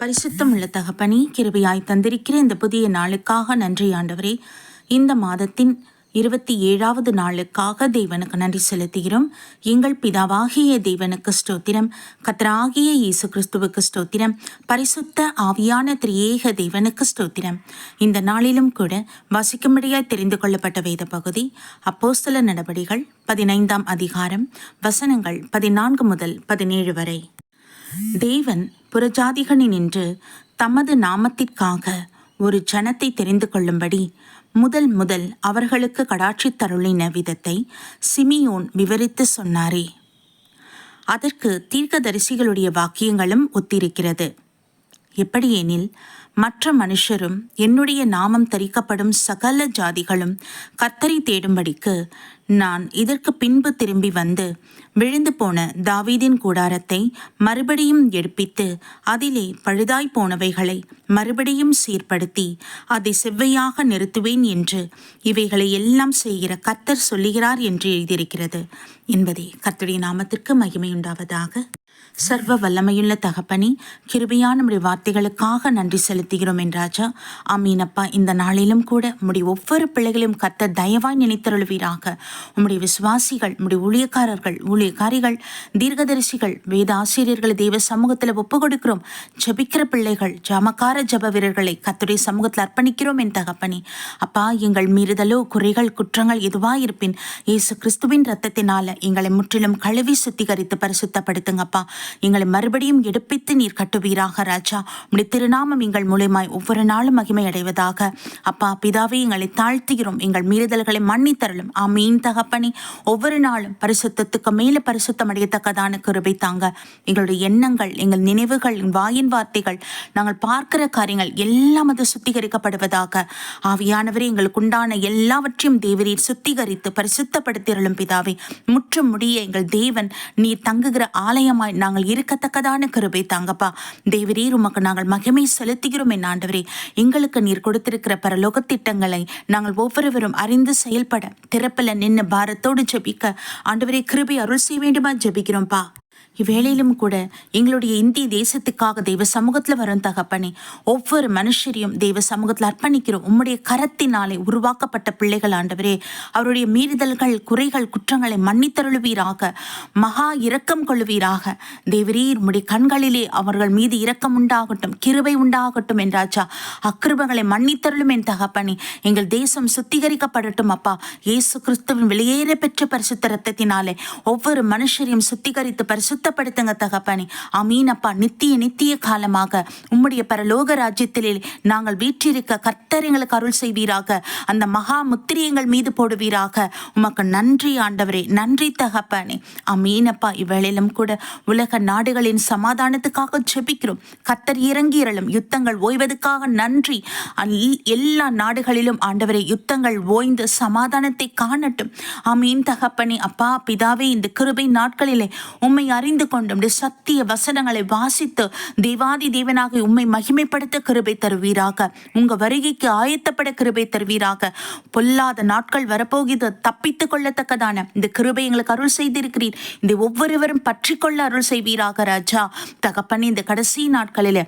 பரிசுத்தம் உள்ள தகப்பனே கிருபையாய் தந்திருக்கிற இந்த புதிய நாளுக்காக நன்றி ஆண்டவரே. இந்த மாதத்தின் இருபத்தி ஏழாவது நாளுக்காக தேவனுக்கு நன்றி செலுத்துகிறோம். எங்கள் பிதாவாகிய தேவனுக்கு ஸ்தோத்திரம். கத்ராகிய இயேசு கிறிஸ்துவுக்கு ஸ்தோத்திரம். பரிசுத்த ஆவியான திரியேக தேவனுக்கு ஸ்தோத்திரம். இந்த நாளிலும் கூட வசிக்கும்படியாய் தெரிந்து கொள்ளப்பட்ட வேத பகுதி அப்போஸ்தல நடபடிகள் பதினைந்தாம் அதிகாரம் வசனங்கள் பதினான்கு முதல் பதினேழு வரை. தேவன் புறஜாதிகளினின்று தமது நாமத்திற்காக ஒரு ஜனத்தை தெரிந்து கொள்ளும்படி முதல் முதல் அவர்களுக்கு கடாட்சி தருளின விதத்தை சிமியோன் விவரித்து சொன்னாரே. அதற்கு தீர்க்கதரிசிகளுடைய வாக்கியங்களும் ஒத்திருக்கிறது. எப்படியெனில் மற்ற மனுஷரும் என்னுடைய நாமம் தரிக்கப்படும் சகல ஜாதிகளும் கத்தரி தேடும்படிக்கு நான் இதற்கு பின்பு திரும்பி வந்து விழுந்து போன தாவீதின் கூடாரத்தை மறுபடியும் எடுப்பித்து அதிலே பழுதாய் போனவைகளை மறுபடியும் சீர்படுத்தி அதை செவ்வையாக நிறுத்துவேன் என்று இவைகளை எல்லாம் செய்கிற கத்தர் சொல்லுகிறார் என்று எழுதியிருக்கிறது. என்பதே கர்த்தருடைய நாமத்திற்கு மகிமையுண்டாவதாக. சர்வ வல்லமையுள்ள தகப்பனி கிருபையான நம்முடைய வார்த்தைகளுக்காக நன்றி செலுத்துகிறோம் என்றாஜா ஆமீனப்பா இந்த நாளிலும் கூட உம்முடைய ஒவ்வொரு பிள்ளைகளையும் கத்த தயவாய் நினைத்தருள்வீராக. உம்முடைய விசுவாசிகள் உம்முடைய ஊழியக்காரர்கள் ஊழியக்காரிகள் தீர்க்கதரிசிகள் வேத ஆசிரியர்களை தெய்வ சமூகத்தில் ஒப்பு கொடுக்கிறோம் ஜபிக்கிற பிள்ளைகள் ஜமக்கார ஜப வீரர்களை கத்துடைய சமூகத்தில் அர்ப்பணிக்கிறோம் என் தகப்பனி. அப்பா எங்கள் மீறுதலோ குறைகள் குற்றங்கள் எதுவாயிருப்பின் இயேசு கிறிஸ்துவின் ரத்தத்தினால எங்களை முற்றிலும் கழுவி சுத்திகரித்து பரிசுத்தப்படுத்துங்கப்பா எங்களை மறுபடியும் எடுப்பித்து நீர் கட்டுவீராக ராஜா. உடைய திருநாமம் எங்கள் மூலியமாய் ஒவ்வொரு நாளும் மகிமை அடைவதாக. அப்பா பிதாவே எங்களை தாழ்த்துகிறோம். எங்கள் மீறுதல்களை மன்னித்தரலும் ஆமீன் தகப்பனே. ஒவ்வொரு நாளும் பரிசுத்தத்துக்கு மேல பரிசுத்தம் அடையத்தக்கதான கிருபை தாங்க. எங்களுடைய எண்ணங்கள் எங்கள் நினைவுகள் வாயின் வார்த்தைகள் நாங்கள் பார்க்கிற காரியங்கள் எல்லாம் அது சுத்திகரிக்கப்படுவதாக. ஆவியானவரே எங்களுக்கு உண்டான எல்லாவற்றையும் தேவரீர் சுத்திகரித்து பரிசுத்தப்படுத்திரலும் பிதாவே. முற்ற முடிய எங்கள் தேவன் நீர் தங்குகிற ஆலயமாய் நாங்கள் இருக்கத்தக்கதான கிருபை தாங்கப்பா. தேவரீர் உமக்கு நாங்கள் மகிமை செலுத்துகிறோம் என் ஆண்டவரே. எங்களுக்கு நீர் கொடுத்திருக்கிற பரலோக திட்டங்களை நாங்கள் ஒவ்வொருவரும் அறிந்து செயல்பட திறப்பில் நின்று பாரத்தோடு ஜெபிக்க. ஆண்டவரே கிருபை அருள் செய்ய வேண்டுமா? ஜெபிக்கிறோம்ப்பா. இவ்வேளையிலும் கூட எங்களுடைய இந்திய தேசத்துக்காக தெய்வ சமூகத்தில் வரும் தகப்பனே ஒவ்வொரு மனுஷரையும் தெய்வ சமூகத்தில் அர்ப்பணிக்கிறோம் உம்முடைய கரத்தினாலே உருவாக்கப்பட்ட பிள்ளைகள் ஆண்டவரே அவருடைய மீறுதல்கள் குறைகள் குற்றங்களை மன்னித்தருளுவீராக மகா இரக்கம் கொள்ளுவீராக. தேவரீர் உம்முடைய கண்களிலே அவர்கள் மீது இரக்கம் உண்டாகட்டும் கிருபை உண்டாகட்டும் என்றாச்சா அக்கிருபங்களை மன்னித்தருளும் என் தகப்பனே எங்கள் தேசம் சுத்திகரிக்கப்படட்டும் அப்பா. இயேசு கிறிஸ்துவின் வெளியேற பெற்ற பரிசுத்த ரத்தத்தினாலே ஒவ்வொரு மனுஷரையும் சுத்திகரித்து பரிசுத்தப்படுத்துங்க தகப்பனே. அமீனப்பா நித்திய நித்திய காலமாக உம்முடைய பரலோக ராஜ்யத்திலே நாங்கள் வீற்றிருக்க கர்த்தர் எங்களுக்கு அருள் செய்வீராக. அந்த மகா முத்திரியங்கள் மீது போடுவீராக. உமக்கு நன்றி ஆண்டவரே. நன்றி தகப்பனே. அமீனப்பா இவ்வேளையிலும் கூட உலக நாடுகளின் சமாதானத்துக்காக ஜெபிக்கிறோம். கர்த்தர் இறங்கியறலும் யுத்தங்கள் ஓய்வதற்காக நன்றி. அல்- எல்லா நாடுகளிலும் ஆண்டவரே யுத்தங்கள் ஓய்ந்து சமாதானத்தை காணட்டும். அமீன் தகப்பனே. அப்பா பிதாவே இந்த கிருபை நாட்களிலே உம்மை அறிந்து கொண்டு சத்திய வசனங்களை வாசித்து தேவாதி தேவனாக உண்மை மகிமைப்படுத்த கிருபை தருவீராக. உங்க வருகைக்கு ஆயத்தப்பட கிருபை தருவீராக. பொல்லாத நாட்கள் வரப்போகிறது தப்பித்துக் கொள்ளத்தக்கதான. இந்த கிருபை எங்களுக்கு அருள் செய்திருக்கிறீர். இந்த ஒவ்வொருவரும் பற்றி கொள்ள அருள் செய்வீராக ராஜா. தகப்பனே இந்த கடைசி நாட்களில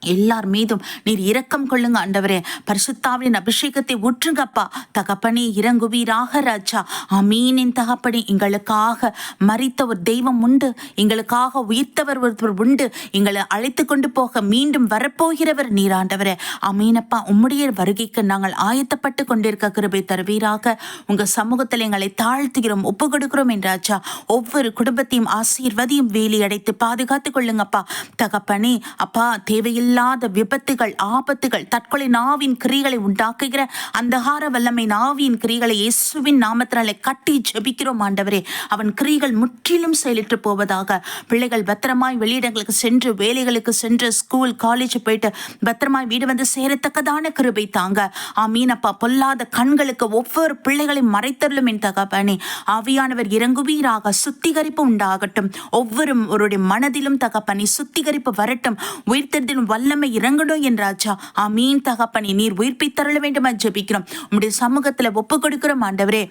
எல்லார் மீதும் நீர் இரக்கம் கொள்ளுங்க ஆண்டவரே. பரிசுத்தாவின் அபிஷேகத்தை ஊற்றுங்கப்பா. தகப்பனே இறங்குவீராக ராஜா. அமீனின் தகப்பனே எங்களுக்காக மறித்த ஒரு தெய்வம் உண்டு. எங்களுக்காக உயிர்த்தவர் ஒருவர் உண்டு. எங்களை அழைத்து கொண்டு போக மீண்டும் வரப்போகிறவர் நீர் ஆண்டவரே. அமீனப்பா உம்முடைய வருகைக்கு நாங்கள் ஆயத்தப்பட்டு கொண்டிருக்க கிருபை தருவீராக. உங்க சமூகத்தில் எங்களை தாழ்த்துகிறோம் ஒப்பு கொடுக்கிறோம் என்றாச்சா ஒவ்வொரு குடும்பத்தையும் ஆசீர்வதியும் வேலி அடைத்து பாதுகாத்துக் கொள்ளுங்கப்பா. தகப்பனே அப்பா இல்லாத விபத்துகள் ஆபத்துகள் தற்கொலை நாவின் கிரிகளை உண்டாக்குகிற அந்தகார வல்லமை நாவின் கிரிகளை இயேசுவின் நாமத்தினாலே கட்டி ஜெபிக்கிறோம் ஆண்டவரே. அவன் கிரிகள் முற்றிலும் செயலிட்டு போவதாக. பிள்ளைகள் பத்திரமாய் வெளியிடங்களுக்கு சென்று வேலைகளுக்கு சென்று ஸ்கூல் காலேஜ் போயிட்டு பத்திரமாய் வீடு வந்து சேரத்தக்கதான கிருபை தாங்க. ஆமீன் அப்பா. பொல்லாத கண்களுக்கு ஒவ்வொரு பிள்ளைகளையும் மறைத்தருளும் என் தகப்பனே. ஆவியானவர் இறங்குவீராக சுத்திகரிப்பு உண்டாகட்டும். ஒவ்வொரு ஒருடைய மனதிலும் தகப்பனே சுத்திகரிப்பு வரட்டும். உயிர்த்தெழுதலும் வல்லமை இறங்கணும் என்றாச்சா. ஆமீன் தகப்பனை நீர் உயிர்ப்பித்தரல வேண்டுமா ஜபிக்கிறோம். உம்முடைய சமூகத்துல ஒப்பு கொடுக்கிறோம் ஆண்டவரே.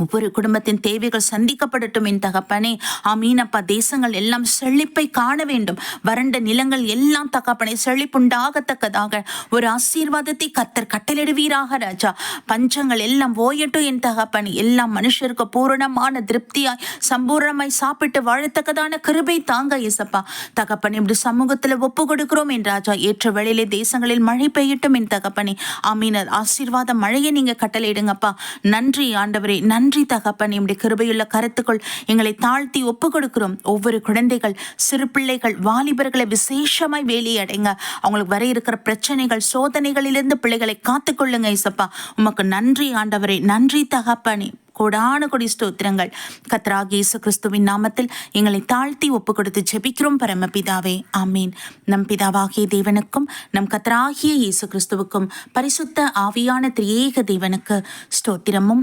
ஒவ்வொரு குடும்பத்தின் தேவைகள் சந்திக்கப்படட்டும் என் தகப்பனே. ஆமீனப்பா தேசங்கள் எல்லாம் செழிப்பை காண வேண்டும். வறண்ட நிலங்கள் எல்லாம் தகப்பனை செழிப்புண்டாகத்தக்கதாக. ஒரு ஆசீர்வாதத்தை கத்தர் கட்டளிடுவீராக ராஜா. பஞ்சங்கள் எல்லாம் ஓயட்டும் என் தகப்பனே. எல்லாம் மனுஷருக்கு பூரணமான திருப்தியாய் சம்பூர்ணமாய் சாப்பிட்டு வாழத்தக்கதான கிருபை தாங்க இசப்பா தகப்பனே இப்படி சமூகத்துல ஒப்பு கொடுக்கிறோம் என் ராஜா. ஏற்ற வேளையிலே தேசங்களில் மழை பெய்யட்டும் என் தகப்பனே. ஆமீனர் ஆசீர்வாத மழையை நீங்க கட்டளையிடுங்கப்பா. நன்றி ஆண்டவரே. நன்றி. நன்றி தகப்பன் என்னுடைய கிருபையுள்ள கருத்துக்கள் எங்களை தாழ்த்தி ஒப்பு கொடுக்கிறோம் ஒவ்வொரு குழந்தைகள் சிறு பிள்ளைகள் வாலிபர்களை விசேஷமாய் வேலையடைங்க அவங்களுக்கு வர இருக்கிற பிரச்சனைகள் சோதனைகளிலிருந்து பிள்ளைகளை காத்துக்கொள்ளுங்க இசப்பா உமக்கு நன்றி ஆண்டவரே நன்றி தகப்பனே. கோடான கொடி ஸ்தோத்திரங்கள். கத்ராகி இயேசு கிறிஸ்துவின் நாமத்தில் எங்களை தாழ்த்தி ஒப்பு கொடுத்து ஜெபிக்கிறோம் பரமபிதாவே. ஆமீன். நம் பிதாவாகிய தேவனுக்கும் நம் கத்ராகிய இயேசு கிறிஸ்துவுக்கும் பரிசுத்த ஆவியான திரியேக தேவனுக்கு ஸ்தோத்திரமும்